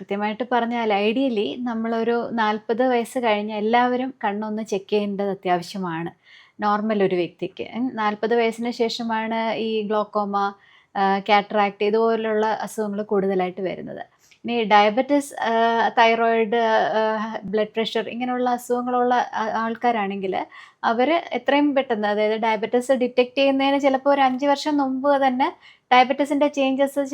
കൃത്യമായിട്ട് പറഞ്ഞാൽ ഐഡിയലി നമ്മളൊരു നാൽപ്പത് വയസ്സ് കഴിഞ്ഞ എല്ലാവരും കണ്ണൊന്ന് ചെക്ക് ചെയ്യേണ്ടത് അത്യാവശ്യമാണ്. നോർമൽ ഒരു വ്യക്തിക്ക്. നാൽപ്പത് വയസ്സിന് ശേഷമാണ് ഈ ഗ്ലോക്കോമ കാറ്ററാക്ട് ഇതുപോലുള്ള അസുഖങ്ങൾ കൂടുതലായിട്ട് വരുന്നത്. ഇനി ഡയബറ്റിസ് തൈറോയിഡ് ബ്ലഡ് പ്രഷർ ഇങ്ങനെയുള്ള അസുഖങ്ങളുള്ള ആൾക്കാരാണെങ്കിൽ അവർ എത്രയും പെട്ടെന്ന് അതായത് ഡയബറ്റിസ് ഡിറ്റക്ട് ചെയ്യുന്നതിന് ചിലപ്പോൾ ഒരു അഞ്ച് വർഷം മുമ്പ് തന്നെ ഡയബറ്റീസിന്റെ ചേഞ്ചസ്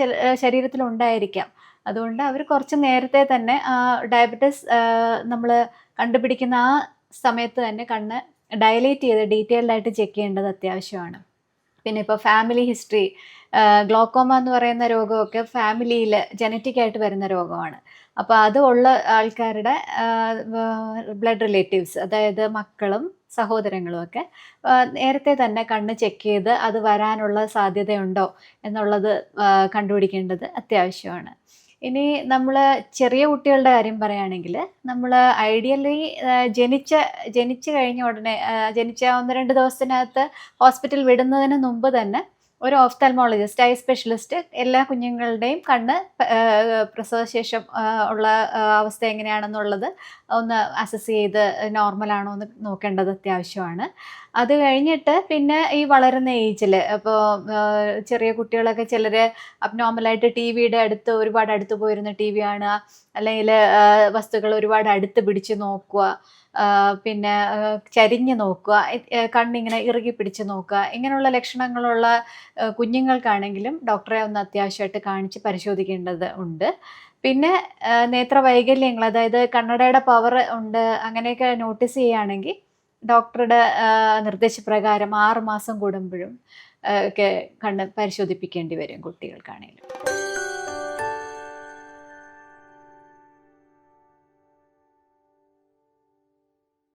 ശരീരത്തിൽ ഉണ്ടായിരിക്കാം അതുകൊണ്ട് അവർ കുറച്ച് നേരത്തെ തന്നെ ആ ഡയബറ്റിസ് നമ്മൾ കണ്ടുപിടിക്കുന്ന ആ സമയത്ത് തന്നെ കണ്ണ് ഡയലേറ്റ് ചെയ്ത് ഡീറ്റെയിൽഡായിട്ട് ചെക്ക് ചെയ്യേണ്ടത് അത്യാവശ്യമാണ്. പിന്നെ ഇപ്പോൾ ഫാമിലി ഹിസ്റ്ററി ഗ്ലോക്കോമ എന്ന് പറയുന്ന രോഗമൊക്കെ ഫാമിലിയിൽ ജനറ്റിക് ആയിട്ട് വരുന്ന രോഗമാണ്. അപ്പോൾ അത് ഉള്ള ആൾക്കാരുടെ ബ്ലഡ് റിലേറ്റീവ്സ് അതായത് മക്കളും സഹോദരങ്ങളും ഒക്കെ നേരത്തെ തന്നെ കണ്ണ് ചെക്ക് ചെയ്ത് അത് വരാനുള്ള സാധ്യതയുണ്ടോ എന്നുള്ളത് കണ്ടുപിടിക്കേണ്ടത് അത്യാവശ്യമാണ്. ഇനി നമ്മൾ ചെറിയ കുട്ടികളുടെ കാര്യം പറയുകയാണെങ്കിൽ നമ്മൾ ഐഡിയലി ജനിച്ച ജനിച്ചു കഴിഞ്ഞ ഉടനെ ജനിച്ച ഒന്ന് രണ്ട് ദിവസത്തിനകത്ത് ഹോസ്പിറ്റൽ വിടുന്നതിന് മുമ്പ് തന്നെ ഒരു ഓഫ്തൽമോളജിസ്റ്റ് ഐ സ്പെഷ്യലിസ്റ്റ് എല്ലാ കുഞ്ഞുങ്ങളുടെയും കണ്ണ് പ്രസവശേഷം ഉള്ള അവസ്ഥ എങ്ങനെയാണെന്നുള്ളത് ഒന്ന് അസസ് ചെയ്ത് നോർമലാണോ എന്ന് നോക്കേണ്ടത് അത്യാവശ്യമാണ്. അത് കഴിഞ്ഞിട്ട് പിന്നെ ഈ വളരുന്ന ഏജിൽ അപ്പോൾ ചെറിയ കുട്ടികളൊക്കെ ചിലർ അബ്നോർമലായിട്ട് ടി വിയുടെ അടുത്ത് ഒരുപാട് അടുത്ത് പോയിരുന്ന ടി വി കാണുക അല്ലെങ്കിൽ വസ്തുക്കൾ ഒരുപാട് അടുത്ത് പിടിച്ച് നോക്കുക. പിന്നെ ചരിഞ്ഞു നോക്കുക കണ്ണിങ്ങനെ ഇറുകി പിടിച്ച് നോക്കുക ഇങ്ങനെയുള്ള ലക്ഷണങ്ങളുള്ള കുഞ്ഞുങ്ങൾക്കാണെങ്കിലും ഡോക്ടറെ ഒന്ന് അത്യാവശ്യമായിട്ട് കാണിച്ച് പരിശോധിക്കേണ്ടത് ഉണ്ട്. പിന്നെ നേത്രവൈകല്യങ്ങൾ നേത്ര വൈകല്യങ്ങൾ അതായത് കണ്ണടയുടെ പവർ ഉണ്ട് അങ്ങനെയൊക്കെ നോട്ടീസ് ചെയ്യുകയാണെങ്കിൽ ഡോക്ടറുടെ നിർദ്ദേശപ്രകാരം ആറ് മാസം കൂടുമ്പോഴും ഒക്കെ കണ്ണ് പരിശോധിപ്പിക്കേണ്ടി വരും കുട്ടികൾക്കാണെങ്കിലും